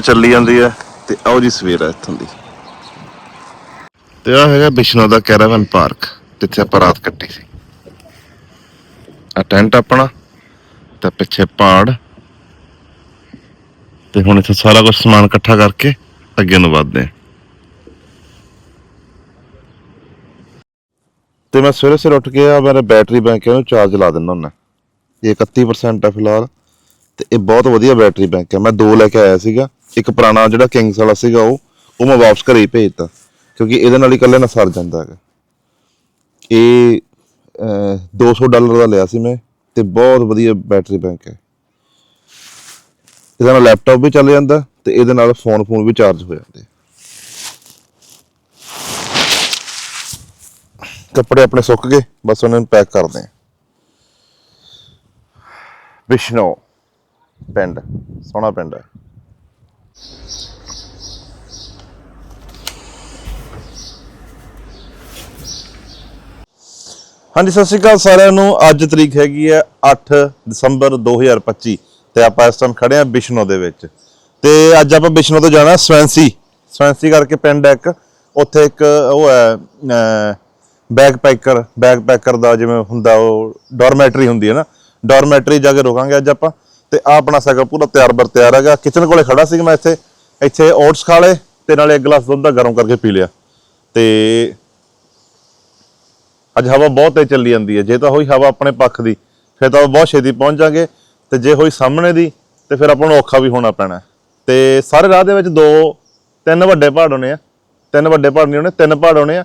ਹਵਾ ਚੱਲੀ ਜਾਂਦੀ ਹੈ ਤੇ ਆਓ ਜੀ ਸਵੇਰ ਹੈ ਇੱਥੋਂ ਦੀ। ਤੇ ਆ ਹੈਗਾ ਬਿਸ਼ਨੋ ਦਾ ਕੈਰਾਵਨ ਪਾਰਕ, ਜਿੱਥੇ ਆਪਾਂ ਰਾਤ ਕੱਟੀ ਸੀ। ਆ ਟੈਂਟ ਆਪਣਾ, ਤੇ ਪਿੱਛੇ ਪਹਾੜ। ਤੇ ਹੁਣ ਇੱਥੇ ਸਾਰਾ ਕੁਝ ਸਮਾਨ ਇਕੱਠਾ ਕਰਕੇ ਅੱਗੇ ਨੂੰ ਵਧਦੇ ਹਾਂ। ਤੇ ਮੈਂ ਸਵੇਰੇ ਸਵੇਰੇ ਉੱਠ ਕੇ ਆ, ਮੇਰੇ ਬੈਟਰੀ ਬੈਂਕ ਇਹਨੂੰ ਚਾਰਜ ਲਾ ਦਿੰਦਾ ਹੁੰਦਾ। ਇਹ 31% ਆ ਫਿਲਹਾਲ, ਤੇ ਇਹ ਬਹੁਤ ਵਧੀਆ ਬੈਟਰੀ ਬੈਂਕ ਹੈ। ਮੈਂ ਦੋ ਲੈ ਕੇ ਆਇਆ ਸੀਗਾ। ਇੱਕ ਪੁਰਾਣਾ ਜਿਹੜਾ ਕਿੰਗਸ ਵਾਲਾ ਸੀਗਾ ਉਹ ਉਹ ਮੈਂ ਵਾਪਸ ਘਰੇ ਹੀ ਭੇਜਤਾ ਕਿਉਂਕਿ ਇਹਦੇ ਨਾਲ ਹੀ ਇਕੱਲੇ ਨਾ ਸਰ ਜਾਂਦਾ ਹੈਗਾ। ਇਹ ਅਹ, 200 ਡਾਲਰ ਦਾ ਲਿਆ ਸੀ ਮੈਂ ਤੇ ਬਹੁਤ ਵਧੀਆ ਬੈਟਰੀ ਬੈਂਕ ਹੈ। ਇਹਦੇ ਨਾਲ ਲੈਪਟਾਪ ਵੀ ਚੱਲ ਜਾਂਦਾ ਤੇ ਇਹਦੇ ਨਾਲ ਫੋਨ ਫੋਨ ਵੀ ਚਾਰਜ ਹੋ ਜਾਂਦੇ। ਕੱਪੜੇ ਆਪਣੇ ਸੁੱਕ ਗਏ ਬਸ ਉਹਨਾਂ ਨੂੰ ਪੈਕ ਕਰਦੇ ਆ। ਵਿਸ਼ਨੋ ਪਿੰਡ ਸੋਹਣਾ ਪਿੰਡ ਹੈ। ਹਾਂਜੀ, ਸਤਿ ਸ਼੍ਰੀ ਅਕਾਲ ਸਾਰਿਆਂ ਨੂੰ। ਅੱਜ ਤਰੀਕ ਹੈਗੀ ਹੈ 8 ਦਸੰਬਰ 2025 ਤੇ ਆਪਾਂ ਇਸ ਟਾਈਮ ਖੜੇ ਆ ਬਿਸ਼ਨੋ ਦੇ ਵਿੱਚ। ਤੇ ਅੱਜ ਆਪਾਂ ਬਿਸ਼ਨੋ ਤੋਂ ਜਾਣਾ ਸਵੈਂਸੀ। ਸਵੈਂਸੀ ਕਰਕੇ ਪਿੰਡ ਹੈ ਇੱਕ। ਉੱਥੇ ਇੱਕ ਉਹ ਹੈ ਬੈਗ ਪੈਕਰ ਬੈਗ ਪੈਕਰ ਦਾ ਜਿਵੇਂ ਹੁੰਦਾ ਉਹ ਡੋਰਮੈਟਰੀ ਹੁੰਦੀ ਹੈ ਨਾ। ਡੋਰਮੈਟਰੀ ਜਾ ਕੇ ਰੋਕਾਂਗੇ ਅੱਜ ਆਪਾਂ। ਤੇ ਆ ਆਪਣਾ ਸਾਈਕਲ ਪੂਰਾ ਤਿਆਰ ਬਰ ਤਿਆਰ ਹੈਗਾ। ਕਿਚਨ ਕੋਲੇ ਖੜਾ ਸੀ ਮੈਂ ਇੱਥੇ। ਇੱਥੇ ਓਟਸ ਖਾ ਲਏ ਤੇ ਨਾਲੇ ਇੱਕ ਗਲਾਸ ਦੁੱਧ ਦਾ ਗਰਮ ਕਰਕੇ ਪੀ ਲਿਆ। ਤੇ ਅੱਜ ਹਵਾ ਬਹੁਤ ਤੇਜ਼ ਚੱਲੀ ਜਾਂਦੀ ਹੈ। ਜੇ ਤਾਂ ਹੋਈ ਹਵਾ ਆਪਣੇ ਪੱਖ ਦੀ, ਫਿਰ ਤਾਂ ਆਪਾਂ ਬਹੁਤ ਛੇਤੀ ਪਹੁੰਚ ਜਾਾਂਗੇ। ਤੇ ਜੇ ਹੋਈ ਸਾਹਮਣੇ ਦੀ, ਤੇ ਫਿਰ ਆਪਾਂ ਨੂੰ ਔਖਾ ਵੀ ਹੋਣਾ ਪੈਣਾ। ਹੈ। ਤੇ ਸਾਰੇ ਰਾਹ ਦੇ ਵਿੱਚ ਦੋ, ਤਿੰਨ ਵੱਡੇ ਪਹਾੜ ਹੋਣੇ ਆ। ਤਿੰਨ ਵੱਡੇ ਪਹਾੜ ਨਹੀਂ ਹੋਣੇ, ਤਿੰਨ ਪਹਾੜ ਹੋਣੇ ਆ।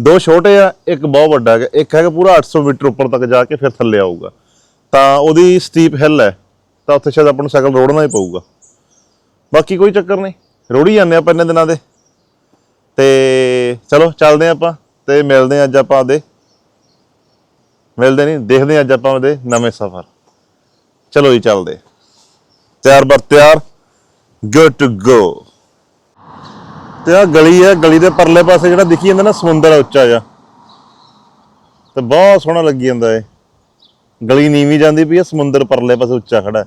ਦੋ ਛੋਟੇ ਆ, ਇੱਕ ਬਹੁਤ ਵੱਡਾ ਹੈਗਾ। ਇੱਕ ਹੈਗਾ ਪੂਰਾ 800 ਮੀਟਰ ਉੱਪਰ ਤੱਕ ਜਾ ਕੇ ਫਿਰ ਥੱਲੇ ਆਊਗਾ। ਤਾਂ ਉਹਦੀ ਸਟੀਪ ਹਿੱਲ ਹੈ। ਤਾਂ ਉੱਥੇ ਸ਼ਾਇਦ ਆਪਾਂ ਨੂੰ ਸਾਈਕਲ ਰੋੜਨਾ ਹੀ ਪਊਗਾ। ਬਾਕੀ ਕੋਈ ਚੱਕਰ ਨਹੀਂ। ਰੋੜੀ ਜਾਂਦੇ ਆਪਾਂ ਇੰਨੇ ਦਿਨਾਂ ਦੇ। ਤੇ ਚਲੋ, ਚੱਲਦੇ ਹਾਂ ਆਪਾਂ ਤੇ ਮਿਲਦੇ ਹਾਂ ਅੱਜ ਆਪਾਂ ਉਹਦੇ ਮਿਲਦੇ ਨਹੀਂ, ਦੇਖਦੇ ਹਾਂ ਅੱਜ ਆਪਾਂ ਉਹਦੇ ਨਵੇਂ ਸਫ਼ਰ। ਚਲੋ ਜੀ, ਚੱਲਦੇ ਤਿਆਰ ਬਰ ਤਿਆਰ। ਗੁੱਡ ਟੂ ਗੋ ਤੇ ਆ ਗਲੀ ਹੈ, ਗਲੀ ਦੇ ਪਰਲੇ ਪਾਸੇ ਜਿਹੜਾ ਦਿਖੀ ਜਾਂਦਾ ਨਾ ਸਮੁੰਦਰ ਉੱਚਾ ਜਿਹਾ। ਤੇ ਬਹੁਤ ਸੋਹਣਾ ਲੱਗੀ ਜਾਂਦਾ ਏ ਗਲੀ ਨੀਵੀਂ ਜਾਂਦੀ ਪਈ ਆ, ਸਮੁੰਦਰ ਪਰਲੇ ਪਾਸੇ ਉੱਚਾ ਖੜਾ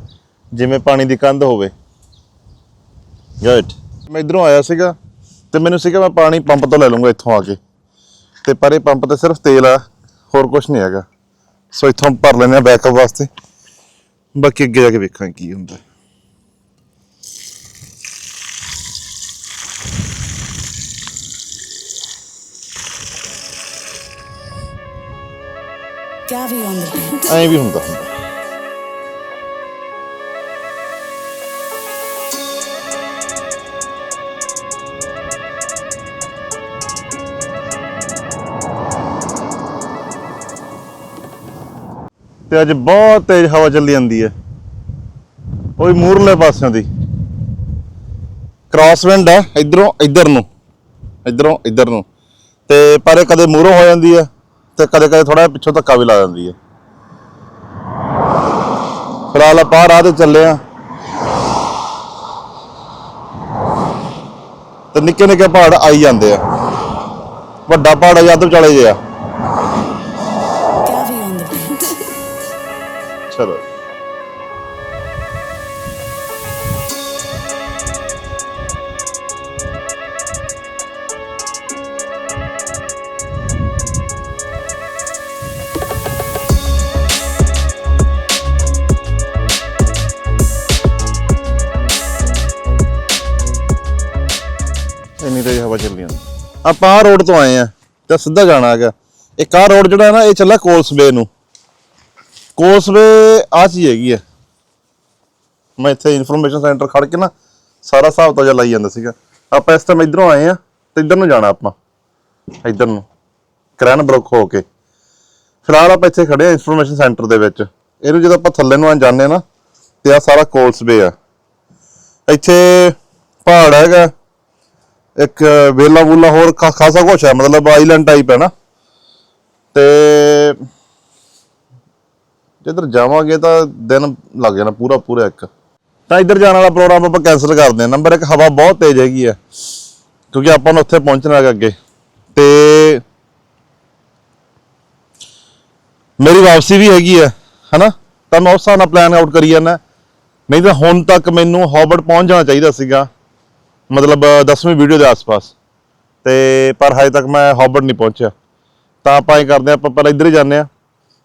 ਜਿਵੇਂ ਪਾਣੀ ਦੀ ਕੰਧ ਹੋਵੇ। ਗੁੱਡ ਮੈਂ ਇਧਰੋਂ ਆਇਆ ਸੀਗਾ ਤੇ ਮੈਨੂੰ ਸੀਗਾ ਮੈਂ ਪਾਣੀ ਪੰਪ ਤੋਂ ਲੈ ਲੂੰਗਾ ਇੱਥੋਂ ਆ ਕੇ। ਤੇ ਪਰ ਇਹ ਪੰਪ ਤੇ ਸਿਰਫ ਤੇਲ ਆ, ਹੋਰ ਕੁਝ ਨਹੀਂ ਹੈਗਾ। ਸੋ ਇੱਥੋਂ ਭਰ ਲੈਂਦੇ ਆ ਬੈਕਅਪ ਵਾਸਤੇ। ਬਾਕੀ ਅੱਗੇ ਜਾ ਕੇ ਵੇਖਾਂ ਕੀ ਹੁੰਦਾ। Gavi on the beat. ਐਂ ਵੀ ਹੁੰਦਾ ਹੁੰਦਾ। ਤੇ ਅੱਜ ਬਹੁਤ ਤੇਜ਼ ਹਵਾ ਚੱਲੀ ਜਾਂਦੀ ਹੈ। ਉਹ ਮੂਰਲੇ ਪਾਸਿਓਂ ਦੀ। ਕ੍ਰਾਸਵਿੰਡ ਹੈ, ਇਧਰੋਂ, ਇਧਰ ਨੂੰ। ਇਧਰੋਂ, ਇਧਰ ਨੂੰ। ਤੇ ਪਰ ਇਹ ਕਦੇ ਮੂਹਰੋਂ ਹੋ ਜਾਂਦੀ ਹੈ। ਤੇ ਕਦੇ ਕਦੇ ਥੋੜਾ ਪਿੱਛੋਂ ਧੱਕਾ ਵੀ ਲਾ ਜਾਂਦੀ ਹੈ। ਫਿਲਹਾਲ ਆਪਾਂ ਰਾਹ ਤੇ ਚੱਲੇ ਆ ਤੇ ਨਿੱਕੇ ਨਿੱਕੇ ਪਹਾੜ ਆਈ ਜਾਂਦੇ ਆ। ਵੱਡਾ ਪਹਾੜ ਜਦ ਵਿਚਾਲੇ ਜਿਆ. ਚਲੋ। ਤੇਜ਼ ਹਵਾ ਚੱਲੀ ਜਾਂਦੀ। ਆਪਾਂ ਆਹ ਰੋਡ ਤੋਂ ਆਏ ਆ ਤੇ ਸਿੱਧਾ ਜਾਣਾ ਹੈਗਾ। ਇੱਕ ਆਹ ਰੋਡ ਜਿਹੜਾ ਨਾ, ਇਹ ਚੱਲਾ ਕੋਲਸਵੇ ਨੂੰ। ਕੋਲਸਵੇ ਆ ਚੀਜ਼ ਹੈਗੀ ਆ। ਮੈਂ ਇੱਥੇ ਇਨਫੋਰਮੇਸ਼ਨ ਸੈਂਟਰ ਖੜ ਕੇ ਨਾ, ਸਾਰਾ ਹਿਸਾਬ ਤਾਂ ਲਾਈ ਜਾਂਦਾ ਸੀਗਾ। ਆਪਾਂ ਇਸ ਟਾਈਮ ਇਧਰੋਂ ਆਏ ਆ, ਤੇ ਇਧਰ ਨੂੰ ਜਾਣਾ ਆਪਾਂ। ਇਧਰ ਨੂੰ, ਕਰੈਨ ਬਰੋਕ ਹੋ ਕੇ। ਫਿਲਹਾਲ ਆਪਾਂ ਇੱਥੇ ਖੜੇ ਆ ਇਨਫੋਰਮੇਸ਼ਨ ਸੈਂਟਰ ਦੇ ਵਿੱਚ। ਇਹਨੂੰ ਜਦੋਂ ਆਪਾਂ ਥੱਲੇ ਨੂੰ ਆ ਜਾਂਦੇ ਆ ਨਾ, ਤੇ ਆ ਸਾਰਾ ਕੋਲਸਵੇ ਆ। ਇੱਥੇ ਪਹਾੜ ਹੈਗਾ। ਇੱਕ ਵੇਲਾ ਵੂਲਾ ਹੋਰ ਖਾ- ਖਾਸਾ ਕੁਛ ਹੈ, ਮਤਲਬ ਆਈਲੈਂਡ ਟਾਈਪ ਹੈ ਨਾ। ਤੇ ਜਿੱਧਰ ਜਾਵਾਂਗੇ ਤਾਂ ਦਿਨ ਲੱਗ ਜਾਣਾ ਪੂਰਾ ਪੂਰਾ ਇੱਕ। ਤਾਂ ਇੱਧਰ ਜਾਣ ਵਾਲਾ ਪ੍ਰੋਗਰਾਮ ਆਪਾਂ ਕੈਨਸਲ ਕਰਦੇ ਹਾਂ। ਨੰਬਰ 1 ਹਵਾ ਬਹੁਤ ਤੇਜ਼ ਹੈਗੀ ਹੈ, ਕਿਉਂਕਿ ਆਪਾਂ ਨੂੰ ਉੱਥੇ ਪਹੁੰਚਣਾ ਹੈਗਾ ਅੱਗੇ। ਤੇ ਮੇਰੀ ਵਾਪਸੀ ਵੀ ਹੈਗੀ ਹੈ, ਹਨਾ? ਤਾਂ ਮੈਂ ਉਸ ਹਿਸਾਬ ਨਾਲ ਪਲਾਨ ਆਊਟ ਕਰੀ ਜਾਂਦਾ। ਨਹੀਂ ਤਾਂ ਹੁਣ ਤੱਕ ਮੈਨੂੰ ਹੌਬਰਟ ਪਹੁੰਚ ਜਾਣਾ ਚਾਹੀਦਾ ਸੀਗਾ। ਮਤਲਬ 10ਵੀਂ ਵੀਡੀਓ ਦੇ ਆਸ-ਪਾਸ। ਤੇ ਪਰ ਹਜੇ ਤੱਕ ਮੈਂ ਹੌਬਰਟ ਨਹੀਂ ਪਹੁੰਚਿਆ। ਤਾਂ ਆਪਾਂ ਇਹ ਕਰਦੇ ਹਾਂ, ਆਪਾਂ ਪਹਿਲਾਂ ਇੱਧਰ ਹੀ ਜਾਂਦੇ ਆ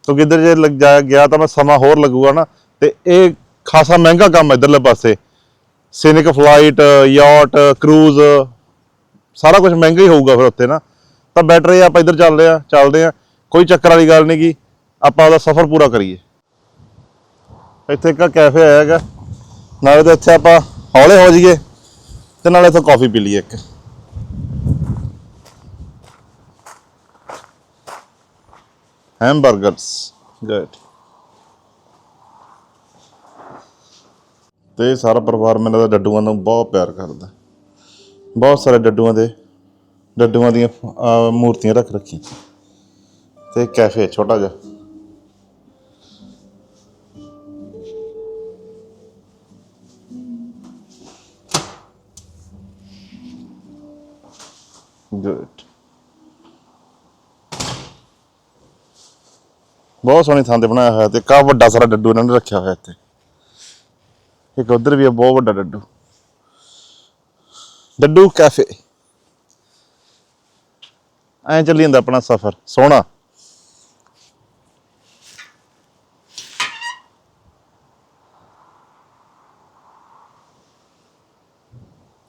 ਕਿਉਂਕਿ ਇੱਧਰ ਜੇ ਲੱਗ ਜਾ- ਗਿਆ ਤਾਂ ਮੈਂ ਸਮਾਂ ਹੋਰ ਲੱਗੂਗਾ ਨਾ। ਤੇ ਇਹ ਖਾਸਾ ਮਹਿੰਗਾ ਕੰਮ ਇੱਧਰਲੇ ਪਾਸੇ। ਸੀਨਿਕ ਫਲਾਈਟ ਯਾਟ ਕਰੂਜ਼ ਸਾਰਾ ਕੁਝ ਮਹਿੰਗਾ ਹੀ ਹੋਊਗਾ ਫਿਰ ਉੱਤੇ ਨਾ। ਤਾਂ ਬੈਟਰ ਇਹ ਆਪਾਂ ਇੱਧਰ ਚੱਲਦੇ ਆ ਚੱਲਦੇ ਆ ਕੋਈ ਚੱਕਰ ਵਾਲੀ ਗੱਲ ਨਹੀਂ ਗੀ। ਆਪਾਂ ਉਹਦਾ ਸਫ਼ਰ ਪੂਰਾ ਕਰੀਏ। ਇੱਥੇ ਇੱਕ ਕੈਫੇ ਆਇਆ ਹੈਗਾ। ਨਾਲੇ ਤਾਂ ਇੱਥੇ ਆਪਾਂ ਹੌਲੇ ਹੋ ਜਾਈਏ। ਤੇ ਨਾਲੇ ਇੱਥੇ ਕਾਫੀ ਪੀ ਲਈਏ ਇੱਕ। ਹੈਮਬਰਗਰਸ ਗੁੱਡ ਤੇ ਸਾਰਾ ਪਰਿਵਾਰ ਮੈਨੂੰ ਲੱਗਦਾ ਡੱਡੂਆਂ ਨੂੰ ਬਹੁਤ ਪਿਆਰ ਕਰਦਾ। ਬਹੁਤ ਸਾਰੇ ਡੱਡੂਆਂ ਦੇ ਡੱਡੂਆਂ ਦੀਆਂ ਅਹ, ਮੂਰਤੀਆਂ ਰੱਖ ਰੱਖੀਆਂ। ਤੇ ਕੈਫੇ ਛੋਟਾ ਜਿਹਾ। ਗੁੱਡ ਬਹੁਤ ਸੋਹਣੀ ਥਾਂ ਤੇ ਬਣਾਇਆ ਹੋਇਆ ਤੇ ਕਾ ਵੱਡਾ ਸਾਰਾ ਡੱਡੂ ਇਹਨਾਂ ਨੇ ਰੱਖਿਆ ਹੋਇਆ ਇੱਥੇ। ਇੱਕ ਉਧਰ ਵੀ ਹੈ ਬਹੁਤ ਵੱਡਾ ਡੱਡੂ। ਡੱਡੂ ਕੈਫੇ। ਐਂ ਚੱਲੀ ਜਾਂਦਾ ਆਪਣਾ ਸਫ਼ਰ, ਸੋਹਣਾ।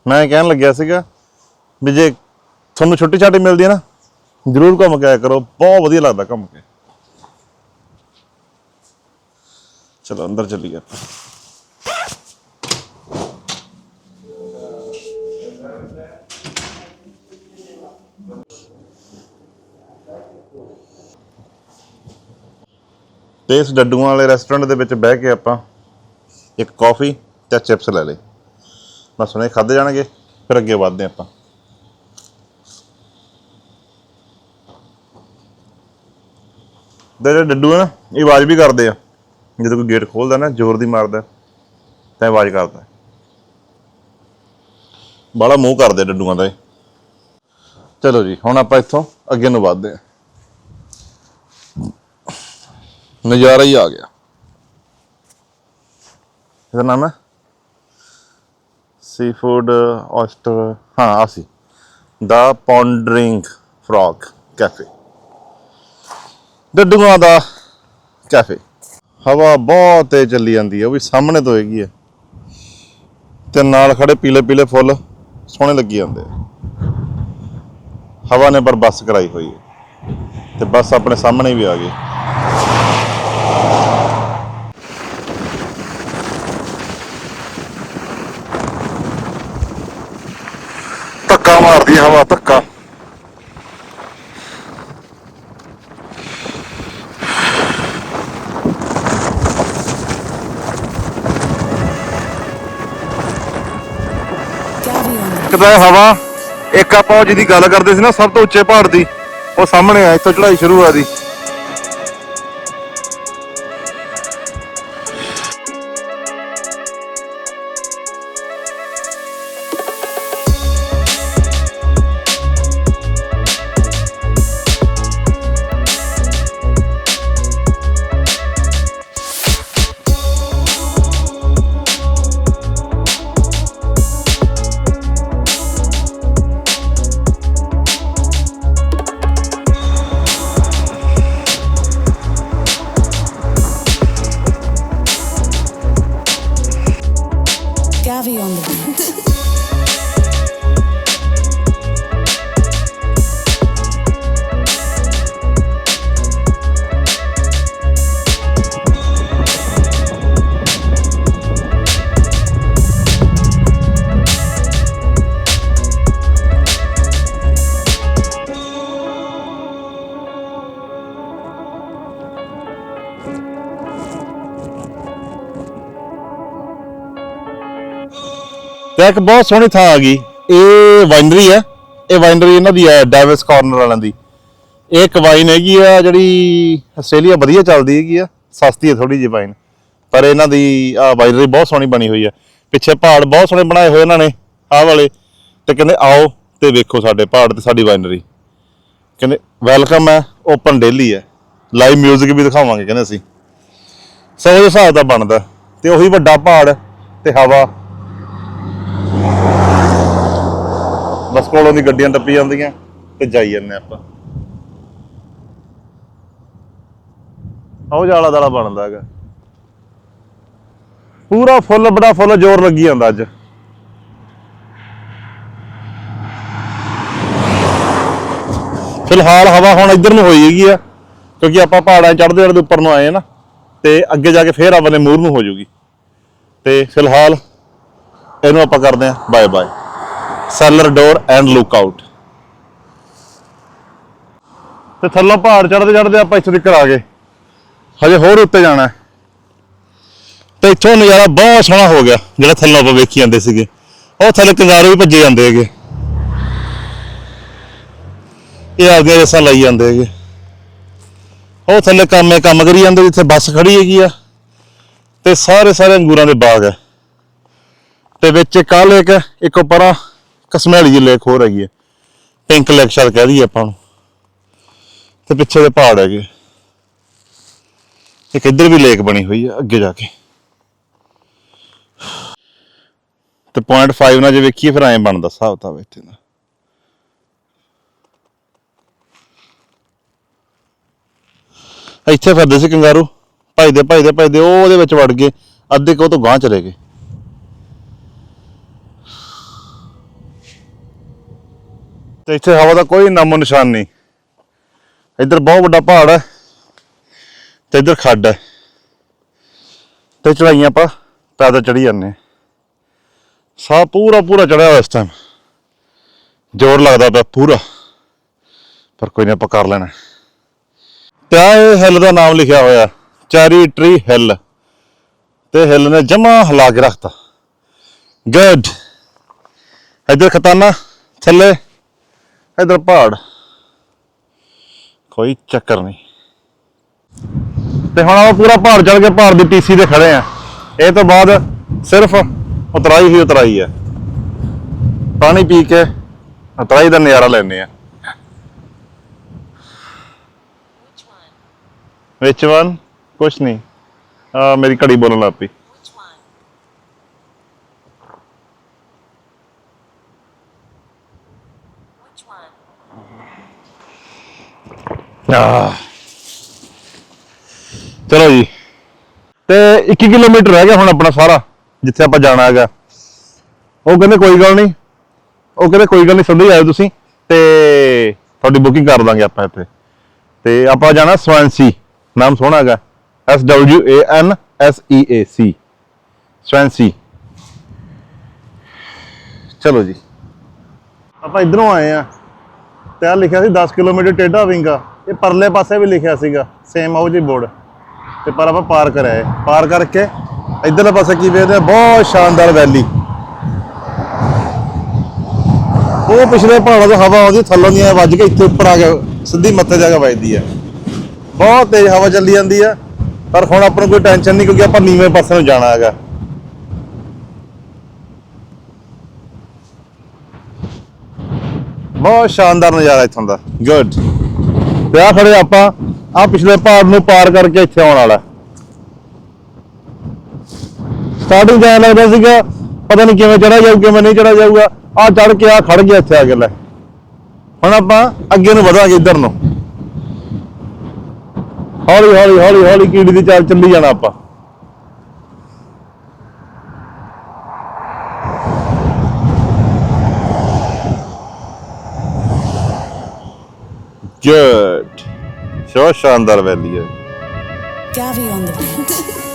ਮੈਂ ਕਹਿਣ ਲੱਗਿਆ ਸੀਗਾ ਵੀ ਜੇ ਤੁਹਾਨੂੰ ਛੁੱਟੀ ਛਾਟੀ ਮਿਲਦੀ ਹੈ ਨਾ, ਜ਼ਰੂਰ ਘੁੰਮ ਕੇ ਆਇਆ ਕਰੋ, ਬਹੁਤ ਵਧੀਆ ਲੱਗਦਾ ਘੁੰਮ ਕੇ। ਚਲੋ, ਅੰਦਰ ਚੱਲੀਏ ਆਪਾਂ। ਤੇ ਇਸ ਡੱਡੂਆਂ ਵਾਲੇ ਰੈਸਟੋਰੈਂਟ ਦੇ ਵਿੱਚ ਬਹਿ ਕੇ ਆਪਾਂ ਇੱਕ ਕਾਫੀ ਤੇ ਚਿਪਸ ਲੈ ਲਏ। ਬਸ ਹੁਣੇ ਖਾਦੇ ਜਾਣਗੇ, ਫਿਰ ਅੱਗੇ ਵਧਦੇ ਆਪਾਂ। ਤੇ ਜਿਹੜੇ ਡੱਡੂ ਆ ਨਾ, ਇਹ ਆਵਾਜ਼ ਵੀ ਕਰਦੇ ਆ। ਜਦੋਂ ਕੋਈ ਗੇਟ ਖੋਲਦਾ ਨਾ, ਜ਼ੋਰ ਦੀ ਮਾਰਦਾ, ਤਾਂ ਆਵਾਜ਼ ਕਰਦਾ। ਬਾਲਾ ਮੂੰਹ ਕਰਦੇ ਡੱਡੂਆਂ ਦਾ ਇਹ। ਚਲੋ ਜੀ, ਹੁਣ ਆਪਾਂ ਇੱਥੋਂ ਅੱਗੇ ਨੂੰ ਵਧਦੇ ਆ। ਨਜ਼ਾਰਾ ਹੀ ਆ ਗਿਆ। ਇਹਦਾ ਨਾਮ ਹੈ? ਸੀ ਫੂਡ ਔਸਟਰ ਹਾਂ ਆ ਸੀ। ਦਾ ਪੌਂਡਰਿੰਗ ਫਰੌਗ ਕੈਫੇ ਡੱਡੂਆਂ ਦਾ ਕੈਫੇ। ਹਵਾ ਬਹੁਤ ਤੇਜ਼ ਚੱਲੀ ਜਾਂਦੀ ਹੈ ਉਹ ਵੀ ਸਾਹਮਣੇ ਤੋਂ ਹੈਗੀ ਹੈ ਤੇ ਨਾਲ ਖੜੇ ਪੀਲੇ ਪੀਲੇ ਫੁੱਲ ਸੋਹਣੇ ਲੱਗੀ ਜਾਂਦੇ ਹਵਾ ਨੇ ਪਰ ਬੱਸ ਕਰਾਈ ਹੋਈ ਹੈ ਤੇ ਬੱਸ ਆਪਣੇ ਸਾਹਮਣੇ ਵੀ ਆ ਗਈ। ਧੱਕਾ ਮਾਰਦੀ ਹਵਾ, ਧੱਕਾ। Gavi on ਹਵਾ, ਇੱਕ ਆਪਾਂ ਉਹ ਜਿਹਦੀ ਗੱਲ ਕਰਦੇ ਸੀ ਨਾ, ਸਭ ਤੋਂ ਉੱਚੇ ਪਹਾੜ ਦੀ, ਉਹ ਸਾਹਮਣੇ ਆ, ਇੱਥੋਂ ਚੜਾਈ ਸ਼ੁਰੂ ਆ ਦੀ। ਤੇ ਇੱਕ ਬਹੁਤ ਸੋਹਣੀ ਥਾਂ ਆ ਗਈ। ਇਹ ਵਾਈਨਰੀ ਹੈ ਇਹ ਵਾਈਨਰੀ ਇਹਨਾਂ ਦੀ ਹੈ ਡੈਵਿਸ ਕਾਰਨਰ ਵਾਲਿਆਂ ਦੀ। ਇਹ ਇੱਕ ਵਾਈਨ ਹੈਗੀ ਆ, ਜਿਹੜੀ ਆਸਟ੍ਰੇਲੀਆ ਵਧੀਆ ਚੱਲਦੀ ਹੈਗੀ ਆ। ਸਸਤੀ ਹੈ ਥੋੜੀ ਜਿਹੀ ਵਾਈਨ। ਪਰ ਇਹਨਾਂ ਦੀ ਆ ਵਾਈਨਰੀ ਬਹੁਤ ਸੋਹਣੀ ਬਣੀ ਹੋਈ ਆ। ਪਿੱਛੇ ਪਹਾੜ ਬਹੁਤ ਸੋਹਣੇ ਬਣਾਏ ਹੋਏ ਇਹਨਾਂ ਨੇ, ਆਹ ਵਾਲੇ। ਤੇ ਕਹਿੰਦੇ ਆਓ ਤੇ ਵੇਖੋ ਸਾਡੇ ਪਹਾੜ ਤੇ ਸਾਡੀ ਵਾਈਨਰੀ। ਕਹਿੰਦੇ, ਵੈਲਕਮ ਹੈ ਓਪਨ ਡੇਲੀ ਹੈ ਲਾਈਵ 뮤직 ਵੀ ਦਿਖਾਵਾਂਗੇ, ਕਹਿੰਦੇ ਅਸੀਂ। ਸੋ ਉਹਦੇ ਹਿਸਾਬ ਦਾ ਬਣਦਾ। ਤੇ ਉਹੀ ਵੱਡਾ ਪਹਾੜ ਤੇ ਹਵਾ। ਬਸ ਕੋਲੋਂ ਦੀ ਗੱਡੀਆਂ ਟੱਪੀ ਜਾਂਦੀਆਂ ਤੇ ਜਾਈ ਜਾਂਦੇ ਆਪਾਂ। ਆਓ ਜਾਲਾ ਦਾਲਾ ਬਣਦਾ ਹੈਗਾ। ਪੂਰਾ ਫੁੱਲ, ਬੜਾ ਫੁੱਲ ਜ਼ੋਰ ਲੱਗੀ ਜਾਂਦਾ ਅੱਜ। ਫਿਲਹਾਲ ਹਵਾ ਹੁਣ ਇੱਧਰ ਨੂੰ ਹੋਈ ਹੈਗੀ ਆ। ਕਿਉਂਕਿ ਆਪਾਂ ਪਹਾੜਾਂ ਚੜ੍ਹਦੇ ਚੜ੍ਹਦੇ ਉੱਪਰ ਨੂੰ ਆਏ ਆ ਨਾ, ਤੇ ਅੱਗੇ ਜਾ ਕੇ ਫੇਰ ਆਪਣੇ ਮੂਰ ਨੂੰ ਹੋ ਜਾਊਗੀ ਤੇ ਫਿਲਹਾਲ ਇਹਨੂੰ ਆਪਾਂ ਕਰਦੇ ਆ bye bye cellar door and look out ਤੇ ਥੱਲੋਂ ਪਹਾੜ ਚੜ੍ਹਦੇ ਚੜ੍ਹਦੇ ਆਪਾਂ ਇੱਥੇ ਤੱਕ ਆ ਗਏ। ਹਜੇ ਹੋਰ ਉੱਤੇ ਜਾਣਾ ਹੈ। ਤੇ ਇੱਥੋਂ ਨਜ਼ਾਰਾ ਬਹੁਤ ਸੋਹਣਾ ਹੋ ਗਿਆ, ਜਿਹੜਾ ਥੱਲੋਂ ਆਪਾਂ ਵੇਖੀ ਜਾਂਦੇ ਸੀਗੇ। ਉਹ ਥੱਲੇ ਕੰਗਾਰੂ ਵੀ ਭੱਜੇ ਜਾਂਦੇ ਹੈਗੇ। ਇਹ ਆਪਦੀਆਂ ਰਸਾਂ ਲਾਈ ਜਾਂਦੇ ਹੈਗੇ। ਉਹ ਥੱਲੇ ਕੰਮੇ ਕੰਮ ਕਰੀ ਜਾਂਦੇ, ਜਿੱਥੇ ਬੱਸ ਖੜੀ ਹੈਗੀ ਆ। ਤੇ ਸਾਰੇ ਸਾਰੇ ਅੰਗੂਰਾਂ ਦੇ ਬਾਗ ਹੈ। ਤੇ ਵਿੱਚ ਇੱਕ ਆਹ ਲੇਕ ਹੈ, ਇੱਕ ਉੱਪਰ ਕਸਮੈਲੀ ਜੀ ਲੇਕ ਹੋਰ ਹੈਗੀ ਹੈ। ਪਿੰਕ ਲੇਕ ਸ਼ਾਇਦ ਕਹਿ ਦਈਏ ਆਪਾਂ ਨੂੰ। ਤੇ ਪਿੱਛੇ ਦੇ ਪਹਾੜ ਹੈਗੇ। ਇੱਕ ਇੱਧਰ ਵੀ ਲੇਕ ਬਣੀ ਹੋਈ ਹੈ, ਅੱਗੇ ਜਾ ਕੇ। ਤੇ 0.5 ਨਾਲ ਜੇ ਵੇਖੀਏ, ਫਿਰ ਐਂ ਬਣਦਾ ਹਿਸਾਬ ਤਾਂ ਇੱਥੇ ਦਾ। ਇੱਥੇ ਫਿਰਦੇ ਸੀ ਕੰਗਾਰੂ। ਭਜਦੇ ਭਜਦੇ ਭਜਦੇ ਉਹ ਉਹਦੇ ਵਿੱਚ ਵੜ ਗਏ। ਅੱਧੇ ਕੋ ਤੋਂ ਗਾਂਹ ਚਲੇ ਗਏ। ਤੇ ਇੱਥੇ ਹਵਾ ਦਾ ਕੋਈ ਨਾਮੋ ਨਿਸ਼ਾਨ ਨਹੀਂ। ਇੱਧਰ ਬਹੁਤ ਵੱਡਾ ਪਹਾੜ ਹੈ ਤੇ ਇੱਧਰ ਖੱਡ ਹੈ। ਤੇ ਚੜਾਈਆਂ ਆਪਾਂ ਪੈਦਲ ਚੜੀ ਜਾਂਦੇ ਹਾਂ। ਸਾਹ ਪੂਰਾ ਪੂਰਾ ਚੜਿਆ ਹੋਇਆ ਇਸ ਟਾਈਮ ਜ਼ੋਰ ਲੱਗਦਾ ਪਿਆ ਪੂਰਾ। ਪਰ ਕੋਈ ਨਹੀਂ, ਆਪਾਂ ਕਰ ਲੈਣਾ। ਤੇ ਆਹ ਇਹ ਹਿੱਲ ਦਾ ਨਾਮ ਲਿਖਿਆ ਹੋਇਆ ਚੈਰੀ ਟਰੀ ਹਿੱਲ। ਤੇ ਹਿੱਲ ਨੇ ਜਮਾ ਹਿਲਾ ਕੇ ਰੱਖਤਾ। ਗੁੱਡ ਇੱਧਰ ਖਤਾਨਾ, ਥੱਲੇ। ਇਧਰ ਪਹਾੜ। ਕੋਈ ਚੱਕਰ ਨਹੀਂ। ਤੇ ਹੁਣ ਆਪਾਂ ਪੂਰਾ ਪਹਾੜ ਚੜ ਕੇ ਪਹਾੜ ਦੀ ਟੀਸੀ ਤੇ ਖੜੇ ਆ। ਇਹ ਤੋਂ ਬਾਅਦ ਸਿਰਫ ਉਤਰਾਈ ਹੀ ਉਤਰਾਈ ਹੈ। ਪਾਣੀ ਪੀ ਕੇ ਉਤਰਾਈ ਦਾ ਨਜ਼ਾਰਾ ਲੈਣੇ ਆ। ਵਿੱਚ ਵਨ ਕੁਛ ਨਹੀਂ ਆ ਮੇਰੀ ਘੜੀ ਬੋਲਣ ਲੱਗ ਪਈ ਆਹ। ਚਲੋ ਜੀ ਤੇ 21 ਕਿਲੋਮੀਟਰ ਰਹਿ ਗਿਆ ਹੁਣ ਆਪਣਾ ਸਾਰਾ ਜਿੱਥੇ ਆਪਾਂ ਜਾਣਾ ਹੈਗਾ ਉਹ ਕਹਿੰਦੇ ਕੋਈ ਗੱਲ ਨਹੀਂ ਉਹ ਕਹਿੰਦੇ ਕੋਈ ਗੱਲ ਨਹੀਂ ਸਿੱਧੇ ਆਇਓ ਤੁਸੀਂ ਤੇ ਤੁਹਾਡੀ ਬੁਕਿੰਗ ਕਰ ਦਾਂਗੇ ਆਪਾਂ ਇੱਥੇ ਤੇ ਆਪਾਂ ਜਾਣਾ ਸਵੈਂਸੀ ਨਾਮ ਸੋਹਣਾ ਹੈਗਾ। S W A N S E A C ਸਵੈਂਸੀ। ਚਲੋ ਜੀ। ਆਪਾਂ ਇਧਰੋਂ ਆਏ ਆ ਤੇ ਆ ਲਿਖਿਆ ਸੀ 10 ਕਿਲੋਮੀਟਰ ਟੇਢਾ ਵਿੰਗਾ ਇਹ ਪਰਲੇ ਪਾਸੇ ਵੀ ਲਿਖਿਆ ਸੀਗਾ। ਸੇਮ ਆਉ ਜੀ ਬੋਰਡ। ਤੇ ਪਰ ਆਪਾਂ ਪਾਰ ਕਰਿਆ ਪਾਰ ਕਰਕੇ ਇਧਰਲੇ ਪਾਸੇ ਕੀ ਵੇਖਦੇ ਆ? ਬਹੁਤ ਸ਼ਾਨਦਾਰ ਵੈਲੀ। ਉਹ ਪਿਛਲੇ ਪਹਾੜਾਂ ਤੋਂ ਹਵਾ ਆਉਂਦੀ ਥੱਲੋਂ ਦੀ ਵੱਜ ਕੇ ਇੱਥੇ ਉੱਪਰ ਆ ਕੇ ਸਿੱਧੀ ਮੱਥੇ ਜਾ ਕੇ ਵੱਜਦੀ ਹੈ ਬਹੁਤ ਤੇਜ਼ ਹਵਾ ਚੱਲੀ ਜਾਂਦੀ ਹੈ ਪਰ ਹੁਣ ਆਪਾਂ ਨੂੰ ਕੋਈ ਟੈਨਸ਼ਨ ਨਹੀਂ ਕਿਉਂਕਿ ਆਪਾਂ ਨੀਵੇਂ ਪਾਸੇ ਨੂੰ ਜਾਣਾ ਹੈਗਾ। ਬਹੁਤ ਸ਼ਾਨਦਾਰ ਨਜ਼ਾਰਾ ਇੱਥੋਂ ਦਾ। ਗੁੱਡ ਤੇ ਆ ਖੜੇ ਆਪਾਂ ਆ ਪਿਛਲੇ ਪਹਾੜ ਨੂੰ ਪਾਰ ਕਰਕੇ ਇੱਥੇ ਆਉਣ ਵਾਲਾ। ਸਟਾਰਟਿੰਗ ਜਾਣ ਲੱਗਦਾ ਸੀਗਾ ਪਤਾ ਨਹੀਂ ਕਿਵੇਂ ਚੜਾ ਜਾਊ ਕਿਵੇਂ ਨਹੀਂ ਚੜਾ ਜਾਊਗਾ। ਆ ਚੜ ਕੇ ਆ ਖੜ ਗਿਆ ਇੱਥੇ ਆ ਕੇ ਲੈ। ਹੁਣ ਆਪਾਂ ਅੱਗੇ ਨੂੰ ਵਧਾਂਗੇ ਇੱਧਰ ਨੂੰ। ਹੌਲੀ ਹੌਲੀ ਹੌਲੀ ਹੌਲੀ ਕੀੜੀ ਦੀ ਚਾਲ ਚੱਲੀ ਜਾਣਾ ਆਪਾਂ ਗੁੱਡ ਸ਼ੋ ਸ਼ਾਨਦਾਰ ਵੈਲੀ ਹੈ Gavi on the beat.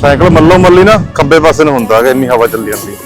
Cycle ਮੱਲੋ ਮੱਲੀ ਨਾ ਖੱਬੇ ਪਾਸੇ ਨੂੰ ਹੁੰਦਾ ਹੈਗਾ ਇੰਨੀ ਹਵਾ ਚੱਲੀ ਜਾਂਦੀ।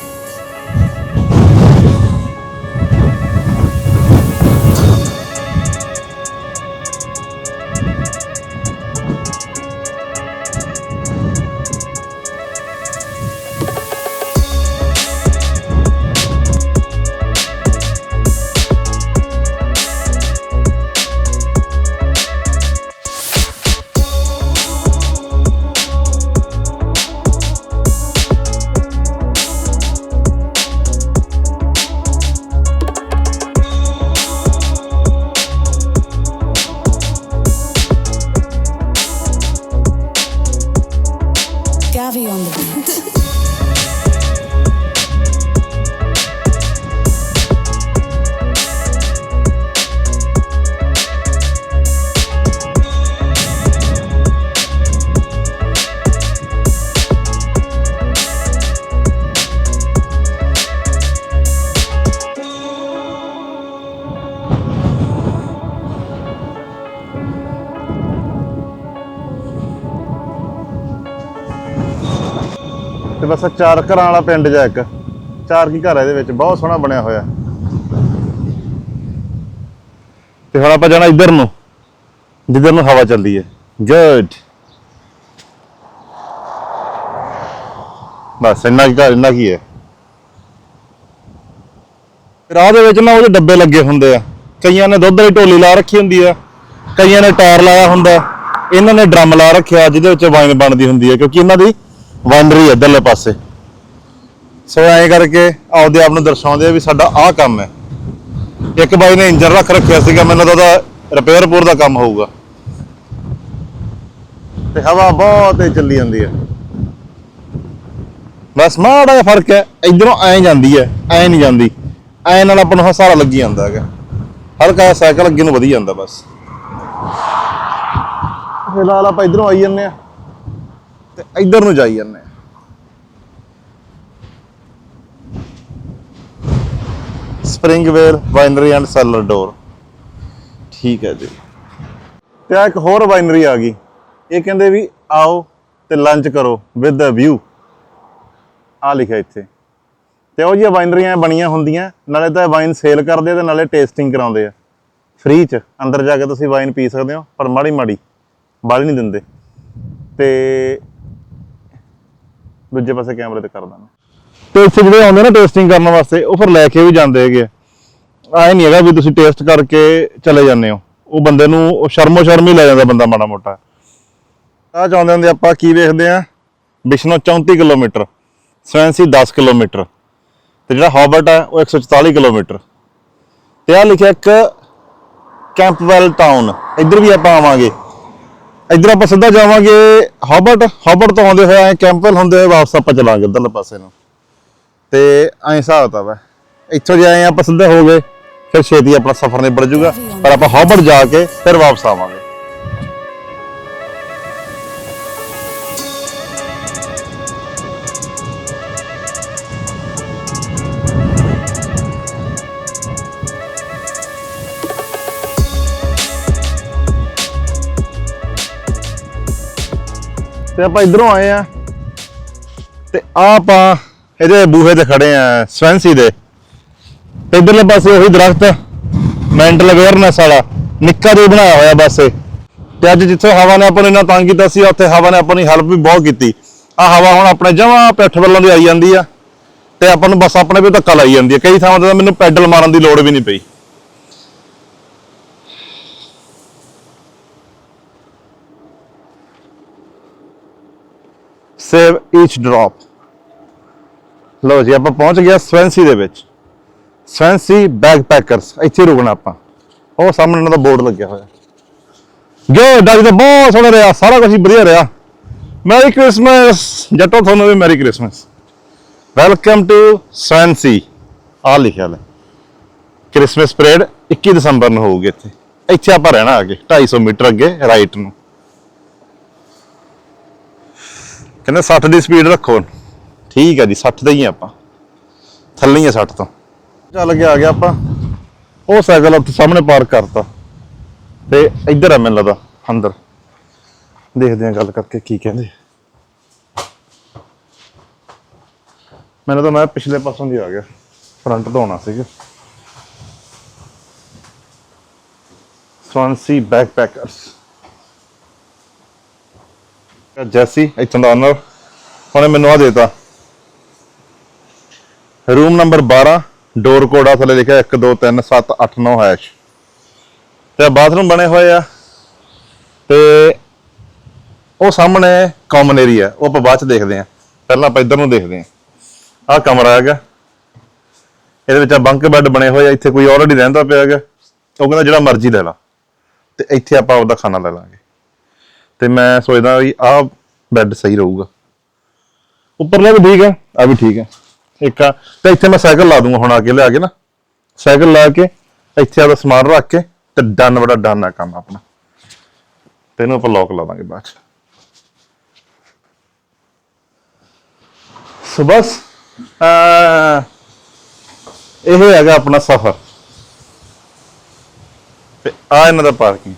ਬਸ ਚਾਰ ਘਰਾਂ ਵਾਲਾ ਪਿੰਡ ਜਾ ਇੱਕ। ਚਾਰ ਕੀ ਘਰ ਆ ਇਹਦੇ ਵਿੱਚ, ਬਹੁਤ ਸੋਹਣਾ ਬਣਿਆ ਹੋਇਆ। ਤੇ ਹੁਣ ਆਪਾਂ ਜਾਣਾ ਇੱਧਰ ਨੂੰ, ਜਿੱਧਰ ਨੂੰ ਹਵਾ ਚੱਲਦੀ ਹੈ। ਗੁੱਡ ਬਸ, ਇੰਨਾ ਕੀ ਘਰ, ਇੰਨਾ ਕੀ ਹੈ ਰਾਹ ਦੇ ਵਿੱਚ ਨਾ ਉਹਦੇ ਡੱਬੇ ਲੱਗੇ ਹੁੰਦੇ ਆ। ਕਈਆਂ ਨੇ ਦੁੱਧ ਵਾਲੀ ਢੋਲੀ ਲਾ ਰੱਖੀ ਹੁੰਦੀ ਆ, ਕਈਆਂ ਨੇ ਟਾਇਰ ਲਾਇਆ ਹੁੰਦਾ। ਇਹਨਾਂ ਨੇ ਡਰਮ ਲਾ ਰੱਖਿਆ, ਜਿਹਦੇ ਵਿੱਚ ਵਾਈਨ ਬਣਦੀ ਹੁੰਦੀ ਹੈ ਕਿਉਂਕਿ ਇਹਨਾਂ ਦੀ ਵਾਈਨਰੀ ਹੈ ਇਧਰਲੇ ਪਾਸੇ। ਸੋ ਐਂ ਕਰਕੇ ਆਪਦੇ ਆਪ ਨੂੰ ਦਰਸਾਉਂਦੇ ਆ ਵੀ ਸਾਡਾ ਆਹ ਕੰਮ ਹੈ। ਇੱਕ ਬਾਈ ਨੇ ਇੰਜਨ ਰੱਖ ਰੱਖਿਆ ਸੀਗਾ, ਮੈਨੂੰ ਤਾਂ ਉਹਦਾ ਰਿਪੇਅਰਪੂਰ ਦਾ ਕੰਮ ਹੋਊਗਾ। ਤੇ ਹਵਾ ਬਹੁਤ ਤੇਜ਼ ਚੱਲੀ ਜਾਂਦੀ ਹੈ। ਬਸ ਮਾੜਾ ਜਿਹਾ ਫ਼ਰਕ ਹੈ, ਇਧਰੋਂ ਐਂ ਜਾਂਦੀ ਹੈ, ਐਂ ਨਹੀਂ ਜਾਂਦੀ। ਐਂ ਨਾਲ ਆਪਾਂ ਨੂੰ ਹਸਾਰਾ ਲੱਗੀ ਜਾਂਦਾ ਹੈਗਾ। ਹਲਕਾ ਜਿਹਾ ਸਾਈਕਲ ਅੱਗੇ ਨੂੰ ਵਧੀ ਜਾਂਦਾ ਬਸ। ਫਿਲਹਾਲ ਆਪਾਂ ਇਧਰੋਂ ਆਈ ਜੰਨੇ ਆ ਤੇ ਇਧਰ ਨੂੰ ਜਾਈ ਜੰਨੇ ਆ। Springvale winery and cellar door ਠੀਕ ਹੈ ਜੀ। ਤੇ ਆ ਇੱਕ ਹੋਰ ਵਾਈਨਰੀ ਆ ਗਈ। ਇਹ ਕਹਿੰਦੇ ਵੀ ਆਓ ਤੇ ਲੰਚ ਕਰੋ ਵਿਦ ਅ ਵਿਊ ਆ ਲਿਖਿਆ ਇੱਥੇ। ਤੇ ਉਹ ਜਿਹੀਆਂ ਵਾਈਨਰੀਆਂ ਬਣੀਆਂ ਹੁੰਦੀਆਂ, ਨਾਲੇ ਤਾਂ ਵਾਈਨ ਸੇਲ ਕਰਦੇ ਆ ਤੇ ਨਾਲੇ ਟੇਸਟਿੰਗ ਕਰਾਉਂਦੇ ਆ। ਫ੍ਰੀ ਚ, ਅੰਦਰ ਜਾ ਕੇ ਤੁਸੀਂ ਵਾਈਨ ਪੀ ਸਕਦੇ ਹੋ, ਪਰ ਮਾੜੀ ਮਾੜੀ ਬਾਲੀ ਨਹੀਂ ਦਿੰਦੇ। ਤੇ ਦੂਜੇ ਪਾਸੇ ਕੈਮਰੇ ਤੇ ਕਰ ਦਾਂਗੇ ਤੇ ਇੱਥੇ ਜਿਹੜੇ ਆਉਂਦੇ ਨਾ ਟੇਸਟਿੰਗ ਕਰਨ ਵਾਸਤੇ, ਉਹ ਫਿਰ ਲੈ ਕੇ ਵੀ ਜਾਂਦੇ ਹੈਗੇ ਆਏ ਨਹੀਂ ਹੈਗਾ ਵੀ ਤੁਸੀਂ ਟੇਸਟ ਕਰਕੇ ਚਲੇ ਜਾਂਦੇ ਹੋ। ਉਹ ਬੰਦੇ ਨੂੰ ਉਹ ਸ਼ਰਮੋ ਸ਼ਰਮ ਹੀ ਲੈ ਜਾਂਦਾ ਬੰਦਾ ਮਾੜਾ ਮੋਟਾ ਆ ਚਾਹੁੰਦੇ ਹੁੰਦੇ ਆਪਾਂ ਕੀ ਵੇਖਦੇ ਆ? ਬਿਸ਼ਨੋ 34 ਕਿਲੋਮੀਟਰ, ਸਵੈਂਸੀ 10 ਕਿਲੋਮੀਟਰ, ਤੇ ਜਿਹੜਾ ਹਾਬਰਟ ਹੈ ਉਹ 144 ਕਿਲੋਮੀਟਰ। ਤੇ ਆ ਲਿਖਿਆ ਇੱਕ ਕੈਂਪਵੈਲ ਟਾਊਨ, ਇੱਧਰ ਵੀ ਆਪਾਂ ਆਵਾਂਗੇ। ਇੱਧਰ ਆਪਾਂ ਸਿੱਧਾ ਜਾਵਾਂਗੇ ਹਾਬਰਟ ਹਾਬਰਟ ਤੋਂ ਆਉਂਦੇ ਹੋਏ ਐ ਕੈਂਪਵੈਲ ਹੁੰਦੇ ਹੋਏ ਵਾਪਸ ਆਪਾਂ ਚਲਾਂਗੇ ਇੱਧਰਲੇ ਪਾਸੇ ਨੂੰ। ਤੇ ਐਂ ਹਿਸਾਬ ਤਾਂ ਵਾ ਇੱਥੋਂ ਜੇ ਆਏ ਆਪਾਂ ਸਿੱਧਾ ਹੋ ਗਏ, ਫਿਰ ਛੇਤੀ ਆਪਣਾ ਸਫ਼ਰ ਨਿਬੜ ਜੂਗਾ। ਪਰ ਆਪਾਂ ਹਾਬਰਟ ਜਾ ਕੇ ਫਿਰ ਵਾਪਸ ਆਵਾਂਗੇ। ਤੇ ਆਪਾਂ ਇਧਰੋਂ ਆਏ ਆ। ਤੇ ਆ ਆਪਾਂ ਇਹਦੇ ਬੂਹੇ ਤੇ ਖੜੇ ਆ, ਸਵੈਂਸੀ ਦੇ। ਤੇ ਇਧਰਲੇ ਪਾਸੇ ਉਹੀ ਦਰਖਤ ਮੈਂਟਲ ਅਵੇਅਰਨੈਸ ਵਾਲਾ, ਨਿੱਕਾ ਜਿਹਾ ਬਣਾਇਆ ਹੋਇਆ ਬਸ ਇਹ। ਤੇ ਅੱਜ ਜਿੱਥੇ ਹਵਾ ਨੇ ਆਪਾਂ ਨੂੰ ਇੰਨਾ ਤੰਗ ਕੀਤਾ ਸੀ, ਉੱਥੇ ਹਵਾ ਨੇ ਆਪਾਂ ਨੂੰ ਹੈਲਪ ਵੀ ਬਹੁਤ ਕੀਤੀ। ਆ ਹਵਾ ਹੁਣ ਆਪਣੇ ਜਮਾਂ ਪਿੱਠ ਵੱਲੋਂ ਦੀ ਆਈ ਜਾਂਦੀ ਆ। ਤੇ ਆਪਾਂ ਨੂੰ ਬਸ ਆਪਣੇ ਵੀ ਧੱਕਾ ਲਾਈ ਜਾਂਦੀ ਆ। ਕਈ ਥਾਵਾਂ ਤੇ ਮੈਨੂੰ ਪੈਡਲ ਮਾਰਨ ਦੀ ਲੋੜ ਵੀ ਨਹੀਂ ਪਈ। ਸੇਵ ਈਚ ਡ੍ਰੌਪ ਲਓ ਜੀ, ਆਪਾਂ ਪਹੁੰਚ ਗਿਆ ਸਵੈਂਸੀ ਦੇ ਵਿੱਚ। ਸਵੈਂਸੀ ਬੈਕਪੈਕਰਸ ਇੱਥੇ ਰੁਕਣਾ ਆਪਾਂ। ਉਹ ਸਾਹਮਣੇ ਉਹਨਾਂ ਦਾ ਬੋਰਡ ਲੱਗਿਆ ਹੋਇਆ। ਜੋ ਡਾਜ ਦਾ ਬਹੁਤ ਸੋਹਣਾ ਰਿਹਾ, ਸਾਰਾ ਕੁਝ ਵਧੀਆ ਰਿਹਾ। ਮੈਰੀ ਕ੍ਰਿਸਮਸ ਜੱਟੋ, ਤੁਹਾਨੂੰ ਵੀ merry Christmas welcome to Swansea ਆ ਲਿਖਿਆ ਲੈ ਕ੍ਰਿਸਮਸ ਪਰੇਡ 21 ਦਸੰਬਰ ਨੂੰ ਹੋਊਗੀ ਇੱਥੇ। ਇੱਥੇ ਆਪਾਂ ਰਹਿਣਾ ਆ ਅੱਗੇ 250 ਮੀਟਰ ਅੱਗੇ ਰਾਈਟ ਨੂੰ। ਕਹਿੰਦੇ 60 ਦੀ ਸਪੀਡ ਰੱਖੋ। ਠੀਕ ਹੈ ਜੀ 60 ਤੇ ਹੀ ਆਪਾਂ। ਥੱਲੇ ਹੀ ਆ 60 ਤੋਂ। ਚੱਲ ਕੇ ਆ ਗਿਆ ਆਪਾਂ। ਉਹ ਸਾਈਕਲ ਉੱਥੇ ਸਾਹਮਣੇ ਪਾਰਕ ਕਰਤਾ। ਤੇ ਇੱਧਰ ਆ ਮੈਨੂੰ ਲੱਗਦਾ, ਅੰਦਰ। ਦੇਖਦੇ ਆ ਗੱਲ ਕਰਕੇ ਕੀ ਕਹਿੰਦੇ। ਮੈਨੂੰ ਤਾਂ ਮੈਂ ਪਿਛਲੇ ਪਾਸੋਂ ਦੀ ਆ ਗਿਆ। ਫਰੰਟ ਤੋਂ ਆਉਣਾ ਸੀਗਾ। ਸਵਾਂਸੀ ਬੈਕਪੈਕਰਸ ਜੈਸੀ, ਇੱਥੋਂ ਦਾ ਓਨਰ ਉਹਨੇ ਮੈਨੂੰ ਆ ਦੇਤਾ। ਰੂਮ ਨੰਬਰ 12 ਡੋਰ ਕੋਡ ਆ ਥੱਲੇ ਲਿਖਿਆ 1 2 3 7 8 9 ਹੈਸ਼ ਤੇ ਬਾਥਰੂਮ ਬਣੇ ਹੋਏ ਆ। ਤੇ ਉਹ ਸਾਹਮਣੇ ਕਾਮਨ ਏਰੀਆ ਉਹ ਆਪਾਂ ਬਾਅਦ ਚ ਦੇਖਦੇ ਆ ਪਹਿਲਾਂ ਆਪਾਂ ਇੱਧਰ ਨੂੰ ਦੇਖਦੇ ਆ ਆਹ ਕਮਰਾ ਹੈਗਾ। ਇਹਦੇ ਵਿੱਚ ਬੰਕ ਬੈੱਡ ਬਣੇ ਹੋਏ ਆ। ਇੱਥੇ ਕੋਈ ਆਲਰੇਡੀ ਰਹਿੰਦਾ ਪਿਆ ਹੈਗਾ। ਉਹ ਕਹਿੰਦਾ ਜਿਹੜਾ ਮਰਜ਼ੀ ਲੈ ਲਾ। ਤੇ ਇੱਥੇ ਆਪਾਂ ਉਹਦਾ ਖਾਣਾ ਲੈ ਲਾਂਗੇ। ਤੇ ਮੈਂ ਸੋਚਦਾ ਵੀ ਆਹ ਬੈੱਡ ਸਹੀ ਰਹੂਗਾ। ਉੱਪਰਲਾ ਵੀ ਠੀਕ ਹੈ ਆ ਵੀ ਠੀਕ ਹੈ। ਇੱਕ ਆ, ਤੇ ਇੱਥੇ ਮੈਂ ਸਾਈਕਲ ਲਾ ਦੂੰਗਾ ਹੁਣ ਆ ਕੇ, ਲਿਆ ਕੇ ਨਾ। ਸਾਈਕਲ ਲਾ ਕੇ, ਇੱਥੇ ਆਪਦਾ ਸਮਾਨ ਰੱਖ ਕੇ, ਤੇ ਡਨ ਬੜਾ ਡਨ ਆ ਕੰਮ ਆਪਣਾ। ਤੈਨੂੰ ਆਪਾਂ ਲੋਕ ਲਾ ਦਾਂਗੇ ਬਾਅਦ ਚ। ਸੋ ਬਸ ਇਹ ਹੈਗਾ ਆਪਣਾ ਸਫ਼ਰ। ਤੇ ਆ ਇਹਨਾਂ ਦਾ ਪਾਰਕਿੰਗ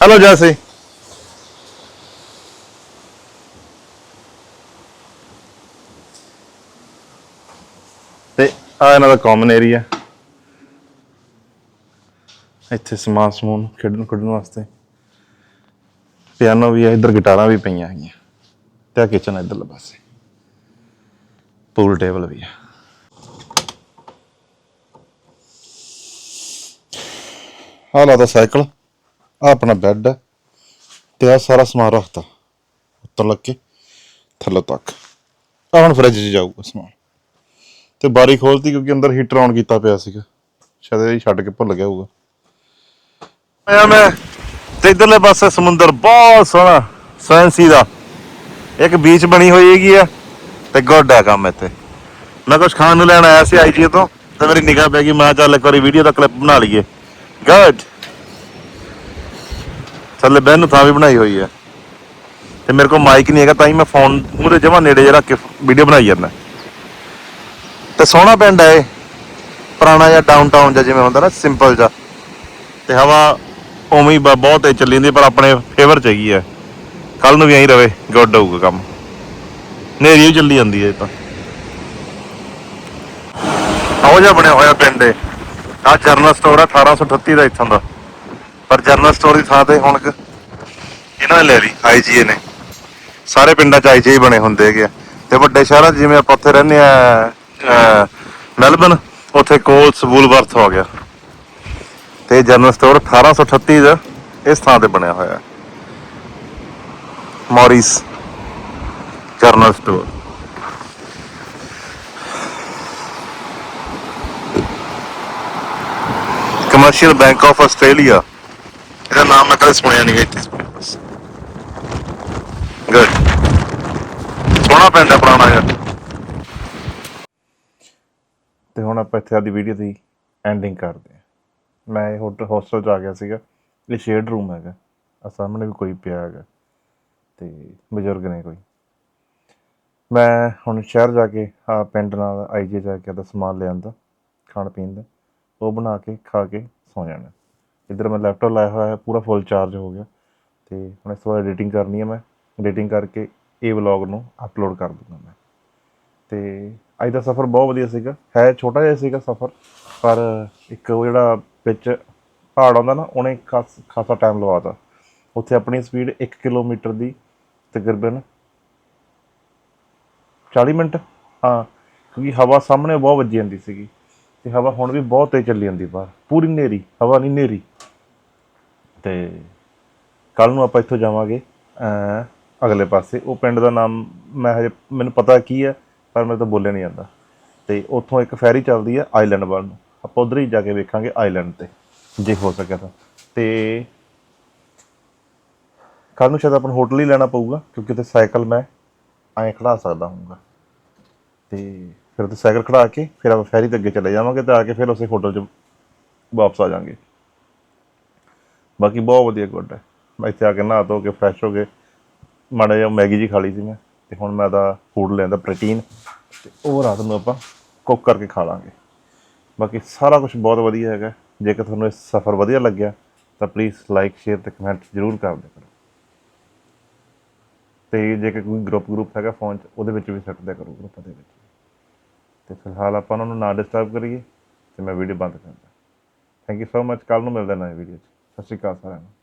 ਹੈਲੋ ਜੈਸੇ ਤੇ ਆ ਇਹਨਾਂ ਦਾ ਕਾਮਨ ਏਰੀਆ ਇੱਥੇ ਸਮਾਨ ਸਮੂਨ ਖੇਡਣ ਖੇਡਣ ਵਾਸਤੇ। ਪਿਆਨੋ ਵੀ ਹੈ, ਇੱਧਰ ਗਿਟਾਰਾਂ ਵੀ ਪਈਆਂ ਹੈਗੀਆਂ। ਤੇ ਆ ਕਿਚਨ ਹੈ ਇੱਧਰਲੇ ਪਾਸੇ। ਪੂਲ ਟੇਬਲ ਵੀ ਹੈ। ਆਹ ਲਾ ਦਾ ਸਾਈਕਲ ਆ ਆਪਣਾ ਬੈੱਡ ਤੇ ਆ ਸਾਰਾ ਸਮਾਨ ਰੱਖਤਾ। ਉੱਤਰ ਲੱਗ। ਕੇ ਥੱਲੇ ਤੱਕ। ਆ ਹੁਣ ਫ੍ਰਿਜ 'ਚ ਜਾਊਗਾ ਸਮਾਨ। ਤੇ ਬਾਰੀ ਖੋਲਤੀ ਕਿਉਂਕਿ ਅੰਦਰ ਹੀਟਰ ਆਨ ਕੀਤਾ ਪਿਆ ਸੀਗਾ। ਸ਼ਾਇਦ ਇਹ ਛੱਡ ਕੇ ਭੁੱਲ ਗਿਆ ਹੋਊਗਾ। ਆਇਆ ਮੈਂ ਤੇ ਇਧਰਲੇ ਪਾਸੇ ਸਮੁੰਦਰ ਬਹੁਤ ਸੋਹਣਾ, ਸੈਂਸੀ ਦਾ। ਇੱਕ ਬੀਚ ਬਣੀ ਹੋਈ ਹੈਗੀ ਆ ਤੇ ਗੁੱਡ ਹੈ ਕੰਮ ਇੱਥੇ। ਮੈਂ ਕੁਝ ਖਾਣ ਨੂੰ ਲੈਣ ਆਇਆ ਸੀ ਆਈਜੀ ਤੋਂ, ਤੇ ਮੇਰੀ ਨਿਗਾਹ ਪੈ ਗਈ, ਮੈਂ ਚੱਲ ਇੱਕ ਵਾਰੀ ਵੀਡੀਓ ਦਾ ਕਲਿੱਪ ਬਣਾ ਲਈਏ। ਗੁੱਡ ਥੱਲੇ ਬਹਿਣ ਨੂੰ ਥਾਂ ਵੀ ਬਣਾਈ ਹੋਈ ਹੈ ਤੇ ਮੇਰੇ ਕੋਲ ਮਾਈਕ ਨਹੀਂ ਹੈਗਾ, ਤਾਂ ਹੀ ਮੈਂ ਫੋਨ ਮੂਹਰੇ ਜਮਾ ਨੇੜੇ ਜਿਹਾ ਰੱਖ ਕੇ ਵੀਡੀਓ ਬਣਾਈ ਜਾਂਦਾ। ਤੇ ਸੋਹਣਾ ਪਿੰਡ ਹੈ ਇਹ। ਪੁਰਾਣਾ ਜਿਹਾ ਡਾਊਨਟਾਊਨ ਜਿਹਾ ਜਿਵੇਂ ਹੁੰਦਾ ਨਾ ਸਿੰਪਲ ਜਿਹਾ। ਤੇ ਹਵਾ ਉਵੇਂ ਹੀ ਬਹੁਤ ਤੇਜ਼ ਚੱਲੀ ਜਾਂਦੀ ਪਰ ਆਪਣੇ ਫੇਵਰ ਚ ਹੈਗੀ ਹੈ। ਕੱਲ ਨੂੰ ਵੀ ਐਂ ਰਵੇ ਗੁੱਡ ਹੋਊਗਾ ਕੰਮ। ਨੇਰੀ ਵੀ ਚੱਲੀ ਜਾਂਦੀ ਹੈ ਇਹ ਤਾਂ। ਆਓ ਜਿਹਾ ਬਣਿਆ ਹੋਇਆ ਪਿੰਡ ਹੈ ਆ ਜਰਨਲ ਸਟੋਰ ਆ 1838 ਦਾ ਇੱਥੋਂ ਦਾ। ਪਰ ਜਰਨਲ ਸਟੋਰ ਦੀ ਥਾਂ ਤੇ ਹੁਣ ਇਹਨਾਂ ਨੇ ਲੈ ਲਈ ਆਈਜੀਏ ਨੇ। ਸਾਰੇ ਪਿੰਡਾਂ ਚ ਆਈਜੀਏ ਬਣੇ ਹੁੰਦੇ ਹੈਗੇ ਆ। ਤੇ ਵੱਡੇ ਸ਼ਹਿਰਾਂ 'ਚ ਜਿਵੇਂ ਆਪਾਂ ਉੱਥੇ ਰਹਿੰਦੇ ਆ ਮੈਲਬਨ ਉੱਥੇ ਕੋਲਸ ਵੂਲਵਰਥ ਹੋ ਗਿਆ। ਤੇ ਜਰਨਲ ਸਟੋਰ 1838 ਦਾ ਇਸ ਥਾਂ ਤੇ ਬਣਿਆ ਹੋਇਆ ਹੈ। Morris general store. Commercial bank of Australia. ਇਹਦਾ ਨਾਮ ਮੈਂ ਕਦੇ ਸੁਣਿਆ ਨਹੀਂ ਇੱਥੇ। ਗੁੱਡ ਸੋਹਣਾ ਪਿੰਡ ਹੈ ਪੁਰਾਣਾ ਯਾਰ ਤੇ ਹੁਣ ਆਪਾਂ ਇੱਥੇ ਆਦੀ ਵੀਡੀਓ ਦੀ ਐਂਡਿੰਗ ਕਰਦੇ ਹਾਂ। ਮੈਂ ਇਹ ਹੋਟਲ ਹੋਸਟਲ ਚ ਆ ਗਿਆ ਸੀਗਾ। ਇਹ ਸ਼ੇਡ ਰੂਮ ਹੈਗਾ। ਆ ਸਾਹਮਣੇ ਵੀ ਕੋਈ ਪਿਆ ਹੈਗਾ। ਤੇ ਬਜ਼ੁਰਗ ਨੇ ਕੋਈ। ਮੈਂ ਹੁਣ ਸ਼ਹਿਰ ਜਾ ਕੇ ਆ ਪਿੰਡ ਨਾਲ ਆਈਜੇ ਜਾ ਕੇ ਆਦਾ ਸਮਾਨ ਲਿਆਂਦਾ ਖਾਣ ਪੀਣ ਦਾ। ਉਹ ਬਣਾ ਕੇ, ਖਾ ਕੇ ਸੌ ਜਾਣਾ। ਇੱਧਰ ਮੈਂ ਲੈਪਟਾਪ ਲਾਇਆ ਹੋਇਆ ਹੈ, ਪੂਰਾ ਫੁੱਲ ਚਾਰਜ ਹੋ ਗਿਆ। ਤੇ ਹੁਣ ਇਸ ਤੋਂ ਬਾਅਦ ਐਡੀਟਿੰਗ ਕਰਨੀ ਹੈ ਮੈਂ। ਐਡੀਟਿੰਗ ਕਰਕੇ ਇਹ ਵਲੌਗ ਨੂੰ ਅਪਲੋਡ ਕਰ ਦੂੰਗਾ ਮੈਂ। ਤੇ ਅੱਜ ਦਾ ਸਫ਼ਰ ਬਹੁਤ ਵਧੀਆ ਸੀਗਾ। ਹੈ ਛੋਟਾ ਜਿਹਾ ਸੀਗਾ ਸਫ਼ਰ, ਪਰ ਇੱਕ ਉਹ ਜਿਹੜਾ ਵਿੱਚ ਪਹਾੜ ਆਉਂਦਾ ਨਾ, ਉਹਨੇ ਖਾਸ, ਖਾਸਾ ਟਾਈਮ ਲਵਾਤਾ। ਉੱਥੇ ਆਪਣੀ ਸਪੀਡ 1 ਕਿਲੋਮੀਟਰ ਦੀ ਤਕਰੀਬਨ। 40 ਮਿੰਟ? ਹਾਂ, ਕਿਉਂਕਿ ਹਵਾ ਸਾਹਮਣੇ ਬਹੁਤ ਵੱਜੀ ਜਾਂਦੀ ਸੀਗੀ ਤੇ ਹਵਾ ਹੁਣ ਵੀ ਬਹੁਤ ਤੇਜ਼ ਚੱਲੀ ਜਾਂਦੀ ਬਾਹਰ। ਪੂਰੀ ਨੇਰੀ ਹਵਾ ਨਹੀਂ ਨੇਰੀ ਤੇ ਕੱਲ ਨੂੰ ਆਪਾਂ ਇੱਥੋਂ ਜਾਵਾਂਗੇ ਅਗਲੇ ਪਾਸੇ। ਉਹ ਪਿੰਡ ਦਾ ਨਾਮ ਮੈਂ ਹਜੇ, ਮੈਨੂੰ ਪਤਾ ਕੀ ਹੈ। ਪਰ ਮੇਰੇ ਤੋਂ ਬੋਲਿਆ ਨਹੀਂ ਜਾਂਦਾ। ਤੇ ਉੱਥੋਂ ਇੱਕ ਫੈਰੀ ਚੱਲਦੀ ਹੈ ਆਈਲੈਂਡ ਵੱਲ ਨੂੰ। ਆਪਾਂ ਉਧਰ ਹੀ ਜਾ ਕੇ ਵੇਖਾਂਗੇ ਆਈਲੈਂਡ ਤੇ, ਜੇ ਹੋ ਸਕਿਆ ਤਾਂ। ਤੇ ਕੱਲ ਨੂੰ ਸ਼ਾਇਦ ਆਪਾਂ ਨੂੰ ਹੋਟਲ ਹੀ ਲੈਣਾ ਪਊਗਾ, ਕਿਉਂਕਿ ਉੱਥੇ ਸਾਈਕਲ ਮੈਂ ਐਂ ਖੜਾ ਸਕਦਾ ਹੂੰਗਾ ਤੇ ਫਿਰ ਤੇ ਸਾਈਕਲ ਖੜਾ ਕੇ, ਫਿਰ ਆਪਾਂ ਫੈਰੀ ਤੇ ਅੱਗੇ ਚਲੇ ਜਾਵਾਂਗੇ ਤੇ ਆ ਕੇ ਫਿਰ ਉਸੇ ਹੋਟਲ 'ਚ ਵਾਪਸ ਆ ਜਾਾਂਗੇ। ਬਾਕੀ ਬਹੁਤ ਵਧੀਆ ਗੁੱਡ ਹੈ। ਮੈਂ ਇੱਥੇ ਆ ਕੇ ਨਹਾ ਧੋ ਕੇ ਫਰੈਸ਼ ਹੋ ਕੇ, ਮਾੜਾ ਜਿਹਾ ਮੈਗੀ ਜੀ ਖਾ ਲਈ ਸੀ ਮੈਂ। ਤੇ ਹੁਣ ਮੈਂ ਦਾ ਫੂਡ ਲੈਂਦਾ ਪ੍ਰੋਟੀਨ ਤੇ ਉਹ ਰਾਤ ਨੂੰ ਆਪਾਂ ਕੁੱਕ ਕਰਕੇ ਖਾ ਲਾਂਗੇ। ਬਾਕੀ ਸਾਰਾ ਕੁਝ ਬਹੁਤ ਵਧੀਆ ਹੈਗਾ। ਜੇਕਰ ਤੁਹਾਨੂੰ ਇਹ ਸਫ਼ਰ ਵਧੀਆ ਲੱਗਿਆ, ਤਾਂ ਪਲੀਜ਼ ਲਾਈਕ ਸ਼ੇਅਰ ਤੇ ਕਮੈਂਟ ਜ਼ਰੂਰ ਕਰ ਦਿਓ ਕਰੋ। ਤੇ ਜੇਕਰ ਕੋਈ ਗਰੁੱਪ ਗਰੁੱਪ ਹੈਗਾ ਫੋਨ 'ਚ, ਉਹਦੇ ਵਿੱਚ ਵੀ ਸੱਟ ਦਿਆ ਕਰੋ ਗਰੁੱਪਾਂ ਦੇ ਵਿੱਚ। ਤੇ ਫਿਲਹਾਲ ਆਪਾਂ ਉਹਨਾਂ ਨੂੰ ਨਾ ਡਿਸਟਰਬ ਕਰੀਏ, ਤੇ ਮੈਂ ਵੀਡੀਓ ਬੰਦ ਕਰਦਾ। ਥੈਂਕ ਯੂ ਸੋ ਮਚ ਕੱਲ ਨੂੰ ਮਿਲਦਾ ਹਾਂ ਨਵੀਂ ਵੀਡੀਓ 'ਚ। ਸਤਿ ਸ਼੍ਰੀ ਅਕਾਲ ਸਾਰਿਆਂ ਨੂੰ।